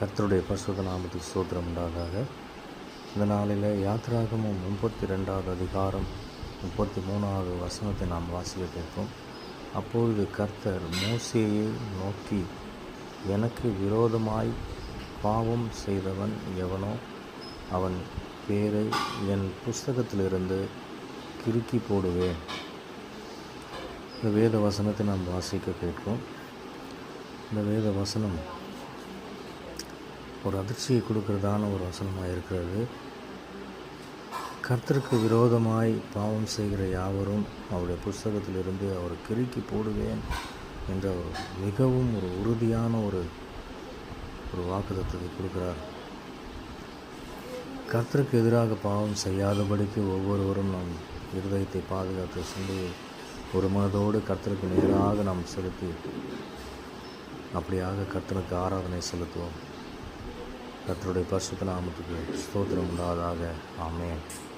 கர்த்தருடைய பரிசுத்த நாமத்துக்கு சோத்திரம் உண்டாதாக இந்த நாளில் யாத்திராகமும் முப்பத்தி ரெண்டாவது அதிகாரம் முப்பத்தி மூணாவது வசனத்தை நாம் வாசிக்க கேட்போம். அப்பொழுது கர்த்தர் மூசையை நோக்கி எனக்கு விரோதமாய் பாவம் செய்தவன் எவனோ? அவன் பேரை என் புஸ்தகத்திலிருந்து கிறுக்கி போடுவேன். இந்த வேத வசனத்தை நாம் வாசிக்க கேட்போம். இந்த வேத வசனம் ஒரு அதிர்ச்சியை கொடுக்கறதான ஒரு வசனமாக இருக்கிறது. கர்த்தருக்கு விரோதமாய் பாவம் செய்கிற யாவரும் அவருடைய புஸ்தகத்திலிருந்து அவர் கிறுக்கி போடுவேன் என்ற ஒரு மிகவும் ஒரு உறுதியான ஒரு ஒரு வாக்குத்தத்தை கொடுக்கிறார். கர்த்தருக்கு எதிராக பாவம் செய்யாதபடிக்கு ஒவ்வொருவரும் நம் இருதயத்தை பாதுகாத்து சிந்தையை ஒரு மனதோடு கர்த்தருக்கு நேராக நாம் செலுத்தி அப்படியாக கர்த்தனுக்கு ஆராதனை செலுத்துவோம். கர்த்தருடைய பரிசுத்த நாமத்துக்கு ஸ்தோத்திரம் உண்டாவதாக. ஆமேன்.